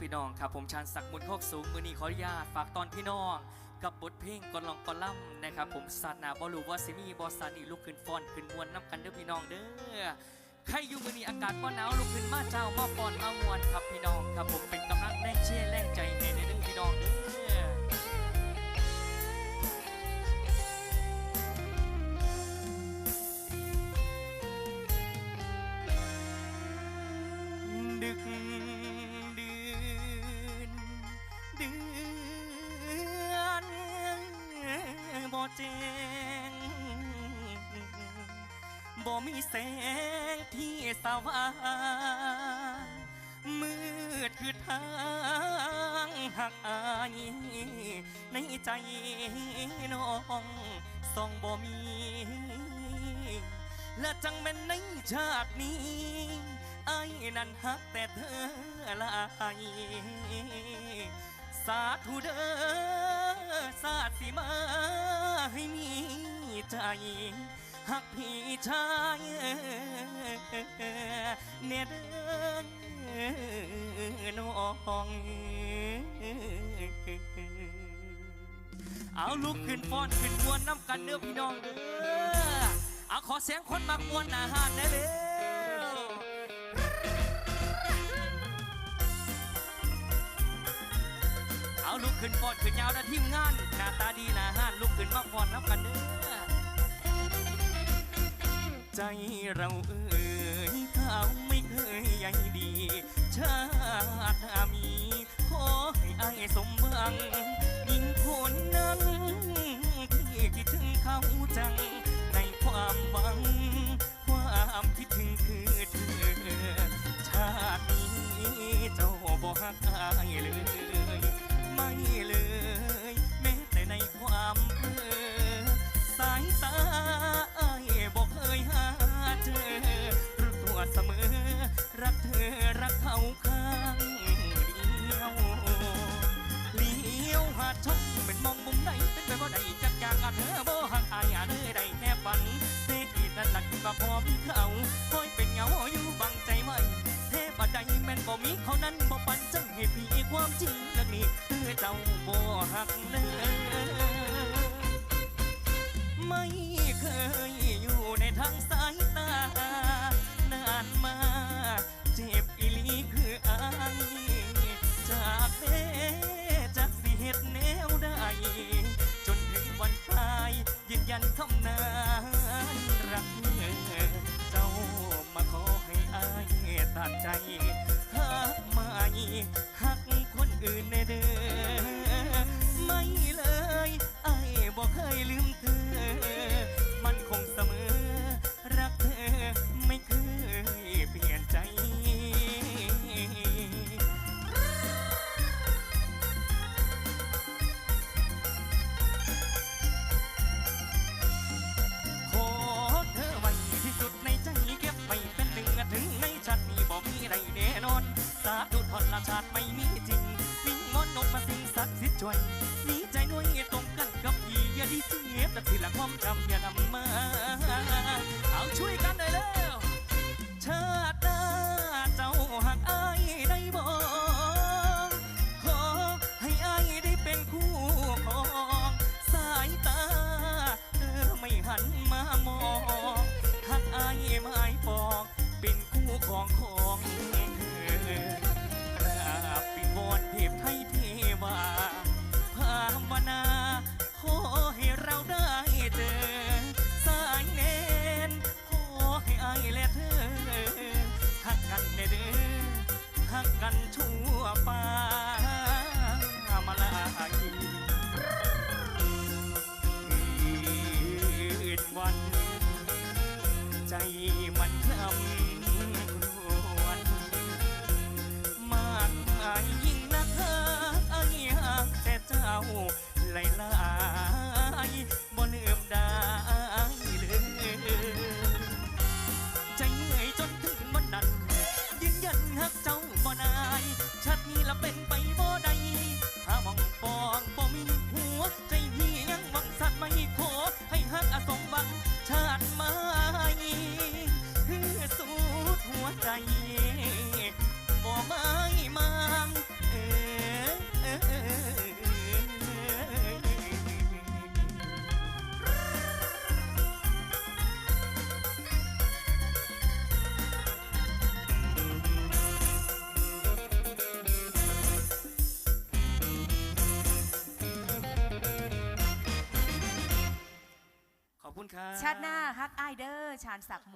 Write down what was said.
พี่น้องครับผมชาญศักดิ์มุนโคกสูงมือนีขออนุญาตฝากตอนพี่น้อง กับบทเพลงกอนลองกอล่มนะครับผมศาสนาบอลูว่าซิมีบอสานีลุกขึ้นฟอนขึ้นมวนน้ำกันเด้อพี่น้องเด้อใครอยู่มือนีอากาศก็หนาวลุกขึ้นมาเจ้ามาฟอนมามวนครับพี่น้องครับผมเป็นกำลังแรงเชียแรงใจให้ในเด้อพี่น้องเด้อ จงบ่มีแสงที่สว่างมืดคือทางหักอายในใจน้องส่องบ่มี และจังเป็นในชาตินี้ไอ้นั้นฮักแต่เธอลายสาธุเด้อสาธิมา ให้มีใจหักพี่ชายเนเด้อน้องเอาลุกขึ้นฟ้อนขึ้นมวนน้ำกันเด้อพี่น้องเด้อเอาขอเสียงคนมากมวนหนาหานได้เลย เอาลุกขึ้นฟอนขึ้นยาวนะทีมงาน หน้าตาดีหนาหานลุกขึ้นมาฟอนน้ำกันเด้อใจเราเอ่ยเขาไม่เคยใยดี ชาติมีขอให้อายสมหวังยิ่งคนนั้นที่คิดถึงเขาจัง รักเธอรักเขาข้างเดียวเลี้ยวหาช่องเป็นมองมุมไหนเป็นไปบ่ได้จักอย่างอาเธอบ่หักอายอาเลยได้แค่ฝันเศษกีดนั้นหลักคิดว่าพอมีเขาคอยเป็นเหงาอยู่บังใจไม่เทพใดแม่นบ่มีเขานั้นบ่ปันจังให้พี่ความจริงเรื่องนี้คือเจ้าบ่หักเลยไม่เคย ใจหักไม่หักคนอื่นในเด้ ชาติไม่มีจริงวิ่งมอนนกมาสิงสักดิ์สิทธิ์ช่วยมีใจน่วยงี้ตรงกันกับพี่อย่าดีเสียบแต่ทีหลังความจำอย่านำมา เอาช่วยกันหน่อยเร็ว เด้หักกันชั่วไป ครับชาติหน้าฮักอายเดอร์ชาญศักดิ์